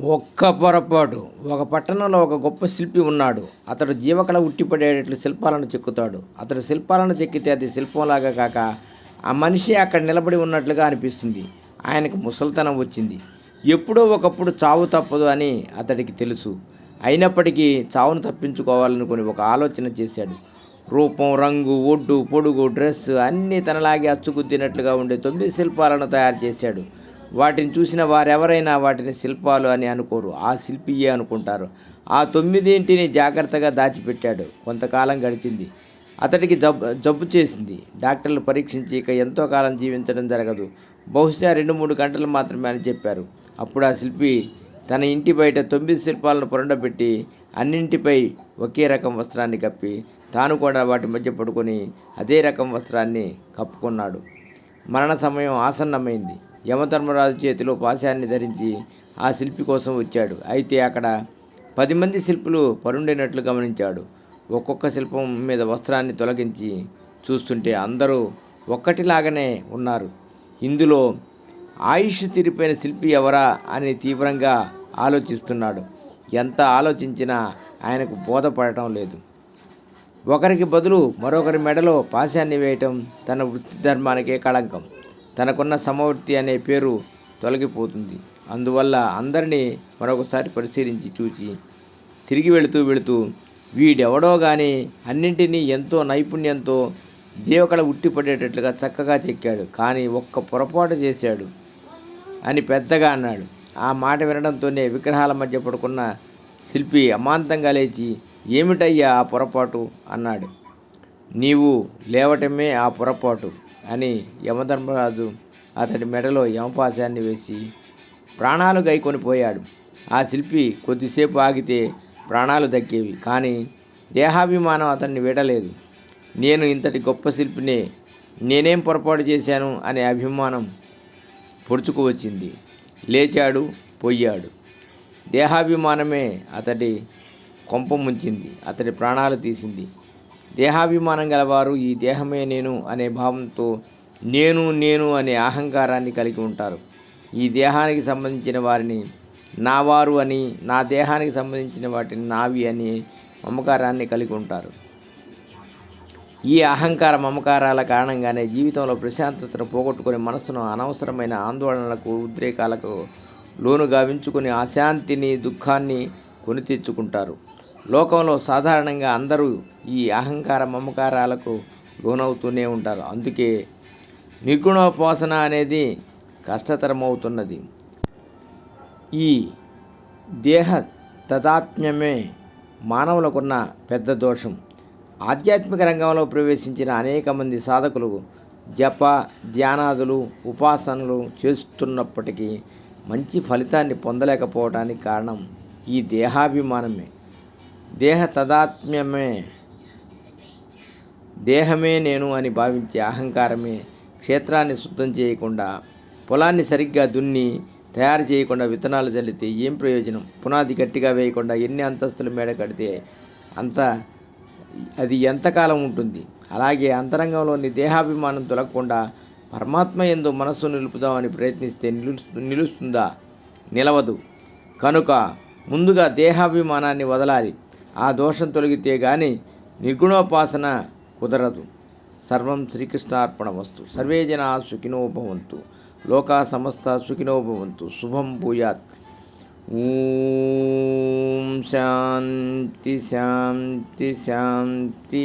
ఒక్క పొరపాటు. ఒక పట్టణంలో ఒక గొప్ప శిల్పి ఉన్నాడు. అతడు జీవకళ ఉట్టిపడేటట్లు శిల్పాలను చెక్కుతాడు. అతడు శిల్పాలను చెక్కితే అది శిల్పంలాగా కాక ఆ మనిషి అక్కడ నిలబడి ఉన్నట్లుగా అనిపిస్తుంది. ఆయనకు ముసల్తనం వచ్చింది. ఎప్పుడో ఒకప్పుడు చావు తప్పదు అని అతడికి తెలుసు. అయినప్పటికీ చావును తప్పించుకోవాలనుకుని ఒక ఆలోచన చేశాడు. రూపం రంగు ఒడ్డు పొడుగు డ్రెస్ అన్నీ తనలాగే అచ్చుకుద్దినట్లుగా ఉండే తొమ్మిది శిల్పాలను తయారు చేశాడు. వాటిని చూసిన వారెవరైనా వాటిని శిల్పాలు అని అనుకోరు. ఆ శిల్పియే అనుకుంటారు. ఆ తొమ్మిదింటిని జాగ్రత్తగా దాచిపెట్టాడు. కొంతకాలం గడిచింది. అతడికి జబ్బు జబ్బు చేసింది. డాక్టర్లు పరీక్షించి ఇక ఎంతో కాలం జీవించడం జరగదు. బహుశా రెండు మూడు గంటలు మాత్రమే అని చెప్పారు. అప్పుడు ఆ శిల్పి తన ఇంటి బయట తొమ్మిది శిల్పాలను పొరండబెట్టి అన్నింటిపై ఒకే రకం వస్త్రాన్ని కప్పి తాను కూడా వాటి మధ్య పడుకొని అదే రకం వస్త్రాన్ని కప్పుకున్నాడు. మరణ సమయం ఆసన్నమైంది. యమధర్మరాజు చేతిలో పాశాన్ని ధరించి ఆ శిల్పి కోసం వచ్చాడు. అయితే అక్కడ పది మంది శిల్పులు పరుండినట్లు గమనించాడు. ఒక్కొక్క శిల్పం మీద వస్త్రాన్ని తొలగించి చూస్తుంటే అందరూ ఒక్కటిలాగానే ఉన్నారు. ఇందులో ఆయుష్ తీరిపోయిన శిల్పి ఎవరా అని తీవ్రంగా ఆలోచిస్తున్నాడు. ఎంత ఆలోచించినా ఆయనకు బోధపడటం లేదు. ఒకరికి బదులు మరొకరి మెడలో పాశాన్ని వేయటం తన వృత్తి ధర్మానికే కళంకం. తనకున్న సమవర్తి అనే పేరు తొలగిపోతుంది. అందువల్ల అందరినీ మరొకసారి పరిశీలించి చూచి తిరిగి వెళుతూ వెళుతూ వీడెవడో కానీ అన్నింటినీ ఎంతో నైపుణ్యంతో జీవకళ ఉట్టిపడేటట్లుగా చక్కగా చెక్కాడు. కానీ ఒక్క పొరపాటు చేశాడు అని పెద్దగా అన్నాడు. ఆ మాట వినడంతోనే విగ్రహాల మధ్య పడుకున్న శిల్పి అమాంతంగా లేచి ఏమిటయ్యా ఆ పొరపాటు? అన్నాడు. నీవు లేవటమే ఆ పొరపాటు. అని యమధర్మరాజు అతడి మెడలో యమపాశాన్ని వేసి ప్రాణాలు గైకొని పోయాడు. ఆ శిల్పి కొద్దిసేపు ఆగితే ప్రాణాలు దక్కేవి కానీ దేహాభిమానం అతన్ని వీడలేదు. నేను ఇంతటి గొప్ప శిల్పినే నేనేం పొరపాటు చేశాను అనే అభిమానం పొడుచుకు వచ్చింది. లేచాడు పొయ్యాడు దేహాభిమానమే అతడి కొంప ముంచింది అతడి ప్రాణాలు తీసింది. దేహాభిమానం గలవారు ఈ దేహమే నేను అనే భావంతో నేను నేను అనే అహంకారాన్ని కలిగి ఉంటారు. ఈ దేహానికి సంబంధించిన వారిని నావారు అని నా దేహానికి సంబంధించిన వాటిని నావి అని మమకారాన్ని కలిగి ఉంటారు. ఈ అహంకార మమకారాల కారణంగానే జీవితంలో ప్రశాంతతను పోగొట్టుకుని మనసును అనవసరమైన ఆందోళనలకు ఉద్రేకాలకు లోను గావించుకుని అశాంతిని దుఃఖాన్ని కొని తెచ్చుకుంటారు లోకంలో సాధారణంగా అందరూ ఈ అహంకార మమకారాలకు లోనవుతూనే ఉంటారు. అందుకే నిర్గుణోపాసన అనేది కష్టతరమవుతున్నది. ఈ దేహ తదాత్మ్యమే మానవులకున్న పెద్ద దోషం. ఆధ్యాత్మిక రంగంలో ప్రవేశించిన అనేక మంది సాధకులు జప ధ్యానాదులు ఉపాసనలు చేస్తున్నప్పటికీ మంచి ఫలితాన్ని పొందలేకపోవడానికి కారణం ఈ దేహాభిమానమే. దేహ తదాత్మ్యమే దేహమే నేను అని భావించే అహంకారమే క్షేత్రాన్ని శుద్ధం చేయకుండా పొలాన్ని సరిగ్గా దున్ని తయారు చేయకుండా విత్తనాలు చల్లితే ఏం ప్రయోజనం? పునాది గట్టిగా వేయకుండా ఎన్ని అంతస్తుల మేడ కడితే అంత అది ఎంతకాలం ఉంటుంది? అలాగే అంతరంగంలోని దేహాభిమానం తొలగకుండా పరమాత్మ ఎందు మనస్సు నిలుపుదామని ప్రయత్నిస్తే నిలుస్తు నిలుస్తుందా? నిలవదు. కనుక ముందుగా దేహాభిమానాన్ని వదలాలి. ఆ దోషం తొలగితే గాని నిర్గుణోపాసన కుదరదు. సర్వం శ్రీకృష్ణార్పణ వస్తు సర్వే జనా సుఖినో భవంతు. లోకా సమస్త సుఖినో భవంతు. శుభం భూయాత్. ఓం శాంతి శాంతి శాంతి.